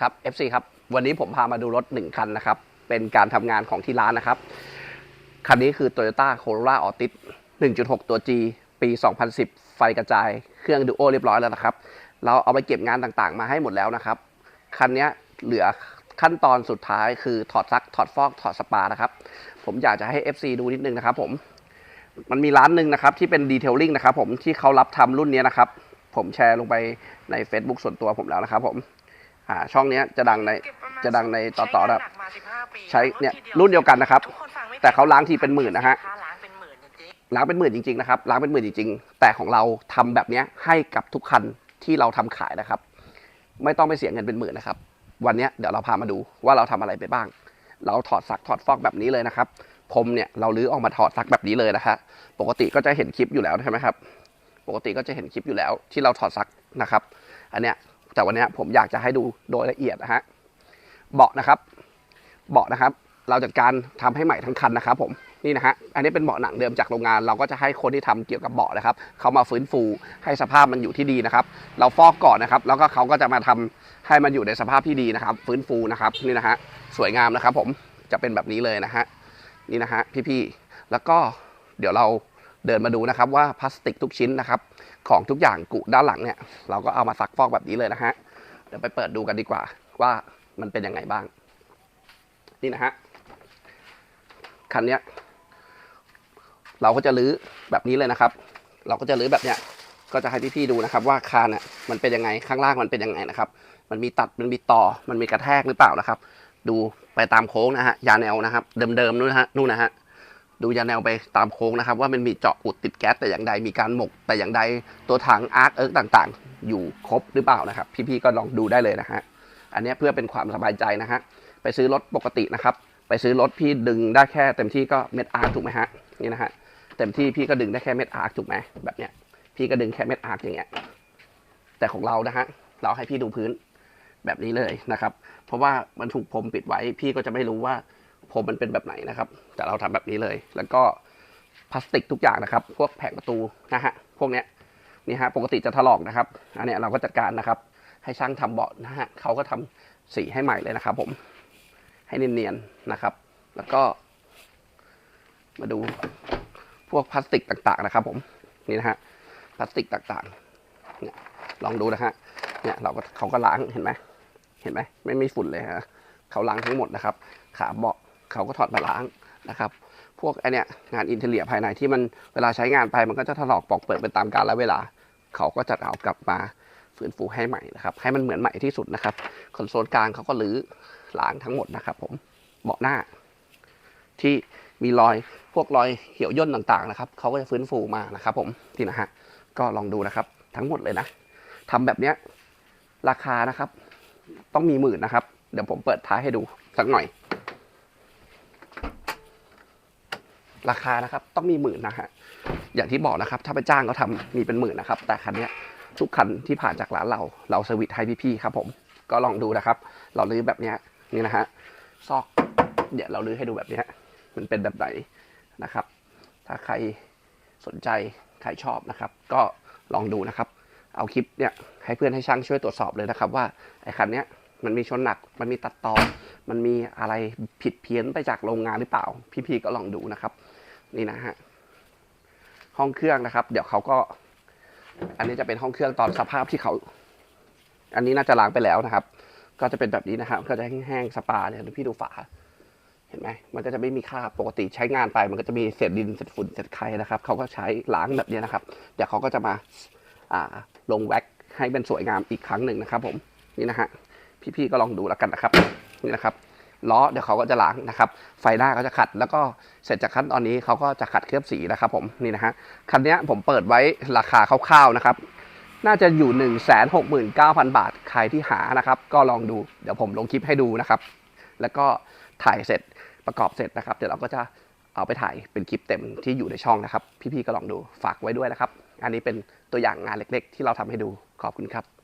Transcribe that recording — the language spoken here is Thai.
ครับ FC ครับ วันนี้ผมพามาดูรถ 1 คันนะครับ เป็นการทำงานของที่ร้านนะครับ คันนี้คือ Toyota Corolla Altis 1.6 ตัว G ปี 2010 ไฟกระจาย เครื่องดูโอเรียบร้อยแล้วนะครับ เราเอาไปเก็บงานต่างๆ มาให้หมดแล้วนะครับ คันนี้เหลือขั้นตอนสุดท้ายคือถอดซัก ถอดฟอก ถอดสปานะครับ ผมอยากจะให้ FC ดูนิดนึงนะครับผม มันมีร้านหนึ่งนะครับที่เป็นดีเทลลิ่งนะครับผมที่เขารับทำรุ่นนี้นะครับ ผมแชร์ลงไปใน Facebook ส่วนตัวผมแล้วนะครับผม อ่าช่องเนี้ยจะดังในจะดังในต่อๆนะครับใช้เนี่ยรุ่นเดียวกันนะครับ แต่เขาล้างทีเป็นหมื่นนะฮะล้างเป็นหมื่นจริงล้างเป็นหมื่นจริงๆนะครับล้างเป็นหมื่นจริงๆ แต่ของเราทำแบบเนี้ยให้กับทุกคันที่เราทำขายนะครับ ไม่ต้องไปเสียเงินเป็นหมื่นนะครับ วันเนี้ยเดี๋ยวเราพามาดูว่าเราทำอะไรไปบ้าง เราถอดซักถอดฟอกแบบนี้เลยนะครับผมเนี่ยเราลื้อออกมาถอดซักแบบนี้เลยนะฮะปกติก็จะเห็นคลิปอยู่แล้วใช่ไหมครับ ปกติก็จะเห็นคลิปอยู่แล้วที่เราถอดซักนะครับ อันเนี้ย แต่วันนี้ผมอยากจะให้ดูโดยละเอียดนะฮะเบาะนะครับ เบาะนะครับ เราจัดการทำให้ใหม่ทั้งคันนะครับ ผมนี่นะฮะอันนี้เป็นเบาะหนังเดิมจากโรงงาน เราก็จะให้คนที่ทำเกี่ยวกับเบาะนะครับเขามาฟื้นฟูให้สภาพมันอยู่ที่ดีนะครับ เราฟอกก่อนนะครับ แล้วก็เขาก็จะมาทำให้มันอยู่ในสภาพที่ดีนะครับ ฟื้นฟูนะครับนี่นะฮะสวยงามนะครับ ผมจะเป็นแบบนี้เลยนะฮะนี่นะฮะพี่ๆแล้วก็เดี๋ยวเราเดินมาดูนะครับว่าพลาสติกทุกชิ้นนะครับ ของทุกอย่างกุด้านหลังเนี่ย เราก็เอามาซักฟอกแบบนี้เลยนะฮะ เดี๋ยวไปเปิดดูกันดีกว่า ว่ามันเป็นยังไงบ้าง นี่นะฮะ คันเนี้ย เราก็จะลื้อแบบนี้เลยนะครับ เราก็จะลื้อแบบเนี้ย ก็จะให้พี่ๆดูนะครับ ว่าคานอะมันเป็นยังไง ข้างล่างมันเป็นยังไงนะครับ มันมีตัด มันมีต่อ มันมีกระแทกหรือเปล่านะครับ ดูไปตามโค้งนะฮะ ยาแนวนะครับ เดิมๆนู่นนะฮะ นู่นนะฮะ ดูยาแนวไปตามโค้งนะครับ ว่ามันมีเจาะอุดติดแก๊สแต่อย่างใดมีการหมก แต่อย่างใดตัวถังอาร์คเอิร์กต่างๆ อยู่ครบหรือเปล่านะครับ พี่ๆก็ลองดูได้เลยนะฮะอันนี้เพื่อเป็นความสบายใจนะฮะไปซื้อรถปกตินะครับ ไปซื้อรถพี่ดึงได้แค่เต็มที่ก็เม็ดอาร์ถูกไหมฮะนี่นะฮะเต็มที่พี่ก็ดึงได้แค่เม็ดอาร์ถูกไหมแบบเนี้ยพี่ก็ดึงแค่เม็ดอาร์อย่างเงี้ยแต่ของเรานะฮะเราให้พี่ดูพื้นแบบนี้เลยนะครับ เพราะว่ามันถูกพรมปิดไว้พี่ก็จะไม่รู้ว่า พรมมันเป็นแบบไหนนะครับ แต่เราทำแบบนี้เลย แล้วก็พลาสติกทุกอย่างนะครับ พวกแผงประตูนะฮะ พวกเนี้ยนี่ฮะ ปกติจะถลอกนะครับ อันเนี้ยเราก็จัดการนะครับ ให้ช่างทำเบาะนะฮะเขาก็ทำสีให้ใหม่เลยนะครับ ผม ให้เนียนๆนะครับ แล้วก็ มาดูพวกพลาสติกต่างๆนะครับ ผม นี่นะฮะ พลาสติกต่างๆ เนี่ย ลองดูนะฮะ เนี่ยเราก็เขาก็ล้างเห็นไหม เห็นไหม ไม่มีฝุ่นเลยฮะ เขาล้างทั้งหมดนะครับ ขาเบาะ เขาก็ถอดมาล้างนะครับพวกไอเนี่ยงานอินเทเลียภายในที่มันเวลาใช้งานไปมันก็จะถลอกปอกเปิดไปตามกาลและเวลา เขาก็จะเอากลับมาฟื้นฟูให้ใหม่นะครับ ให้มันเหมือนใหม่ที่สุดนะครับคอนโซลกลางเขาก็รื้อล้างทั้งหมดนะครับ ผมเบาะหน้า ที่มีรอยพวกรอยเหี่ยวย่นต่างๆนะครับเขาก็จะฟื้นฟูมานะครับ ผมที่นะฮะก็ลองดูนะครับ ทั้งหมดเลยนะทำแบบเนี้ยราคานะครับ ต้องมีหมื่นนะครับ เดี๋ยวผมเปิดท้ายให้ดูสักหน่อย ราคานะครับต้องมีหมื่นนะฮะอย่างที่บอกนะครับ ถ้าไปจ้างเขาทำมีเป็นหมื่นนะครับ แต่คันนี้ทุกคันที่ผ่านจากร้านเรา เราสวิตให้พี่ๆครับผมก็ลองดูนะครับ เราลื้อแบบนี้นี่นะฮะซอกเดี๋ยวเราลื้อให้ดูแบบนี้มันเป็นแบบไหนนะครับ ถ้าใครสนใจใครชอบนะครับ ก็ลองดูนะครับ เอาคลิปเนี่ยให้เพื่อนให้ช่างช่วยตรวจสอบเลยนะครับ ว่าไอ้คันเนี้ย มันมีชนหนัก มันมีตัดต่อ มันมีอะไรผิดเพี้ยนไปจากโรงงานหรือเปล่า พี่ๆก็ลองดูนะครับ นี่นะฮะ ห้องเครื่องนะครับ เดี๋ยวเขาก็ อันนี้จะเป็นห้องเครื่องตอนสภาพที่เขา อันนี้น่าจะล้างไปแล้วนะครับ ก็จะเป็นแบบนี้นะครับ ก็จะแห้งๆสปาเนี่ยพี่ดูฝา เห็นไหม มันก็จะไม่มีคราบปกติใช้งานไป มันก็จะมีเศษดินเศษฝุ่นเศษไข่นะครับ เขาก็ใช้ล้างแบบนี้นะครับ เดี๋ยวเขาก็จะมาอ่าลงแว็กให้เป็นสวยงามอีกครั้งหนึ่งนะครับ ผม นี่นะฮะ พี่ๆก็ลองดูแล้วกันนะครับนี่นะครับล้อเดี๋ยวเขาก็จะล้างนะครับ ไฟหน้าก็จะขัด แล้วก็เสร็จจากขั้นตอนนี้เขาก็จะขัดเคลือบสีนะครับ ผมนี่นะฮะคันเนี้ยผมเปิดไว้ราคาคร่าวๆนะครับ น่าจะอยู่ 1 6 9 0 0 0 บาทใครที่หานะครับ ก็ลองดูเดี๋ยวผมลงคลิปให้ดูนะครับ แล้วก็ถ่ายเสร็จประกอบเสร็จนะครับ เดี๋ยวเราก็จะเอาไปถ่ายเป็นคลิปเต็มที่อยู่ในช่องนะครับ พี่ๆก็ลองดูฝากไว้ด้วยนะครับ อันนี้เป็นตัวอย่างงานเล็ก ๆ ที่เราทำให้ดูขอบคุณครับ